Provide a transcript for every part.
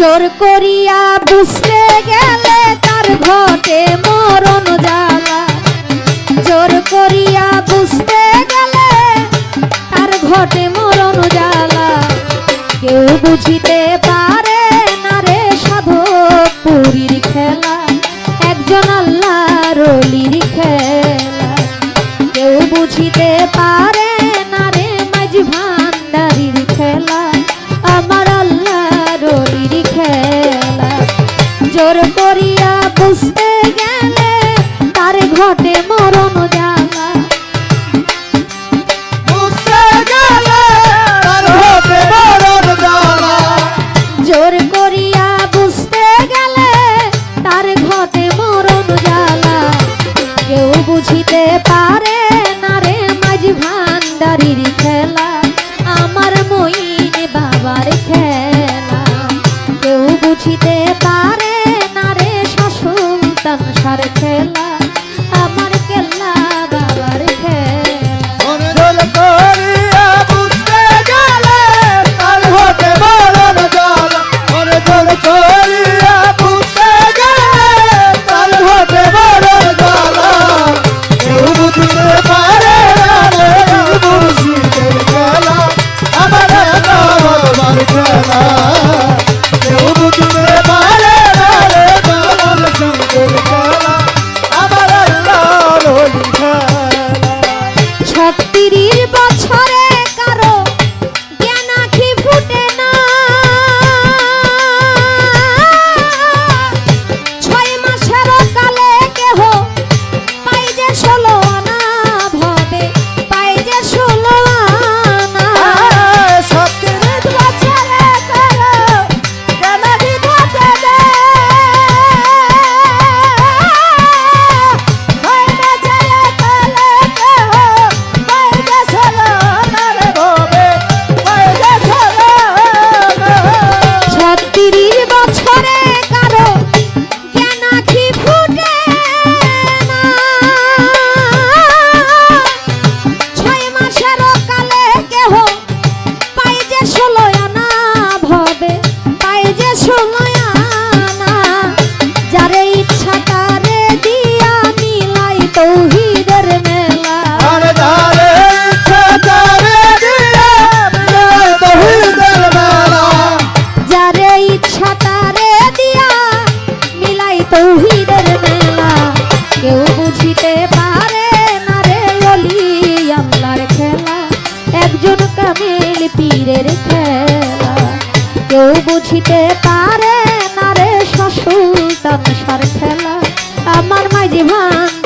জোর করিয়া বুঝতে গেলে তার ঘটে মরণ জ্বালা। জোর করিয়া বুঝতে গেলে তার ঘটে মরণ জ্বালা। কেউ বুঝিতে পারে না রে সাধু পুরীর খেলা, একজন আল্লাহ রলির খেলা। কেউ বুঝিতে পারে নজর করিয়া বুঝতে গেলে তার ঘটে মনের খেলা। কেউ বুঝিতে পারে না রে শ্বশুর সংসার খেলা। আমার মাঝে ভাঙ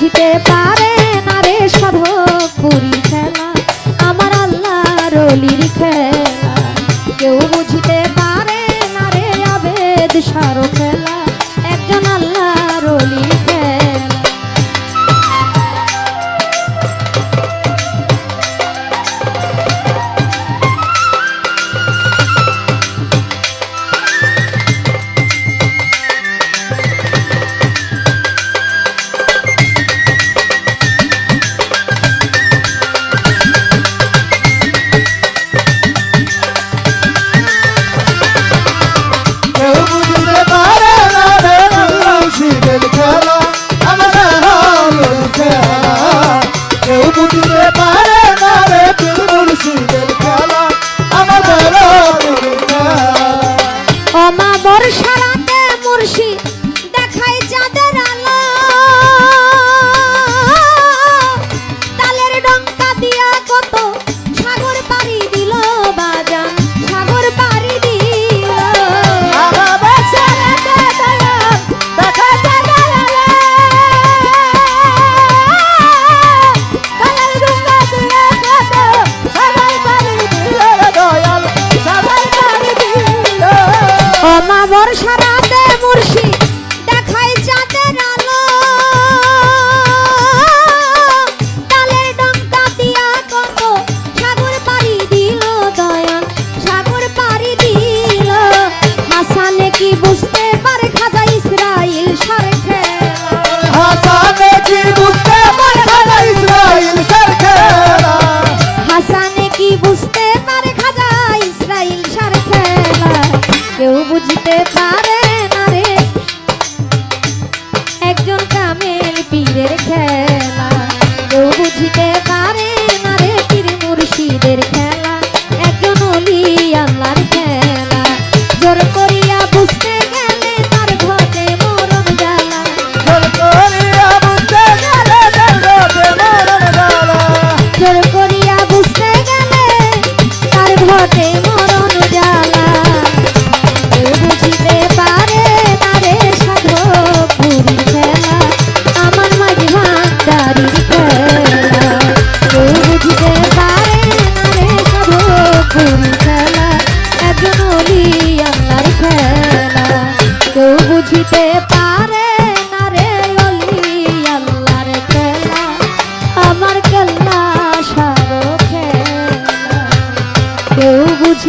বুঝিতে পারে না রে সব পুরী খেলা। আমার আল্লাহ রলির খেলা। কেউ বুঝিতে পারে না রে আবেদ সারো খেলা।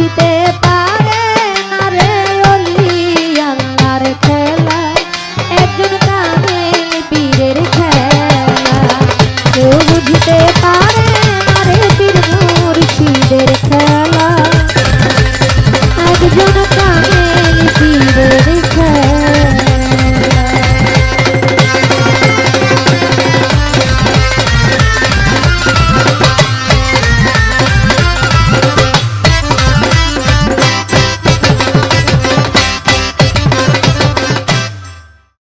বাঁচিতে পারে না রে অলি খেলা। একজন কামেল পীরের খেলা। কেউ বুঝতে খেলা। একজন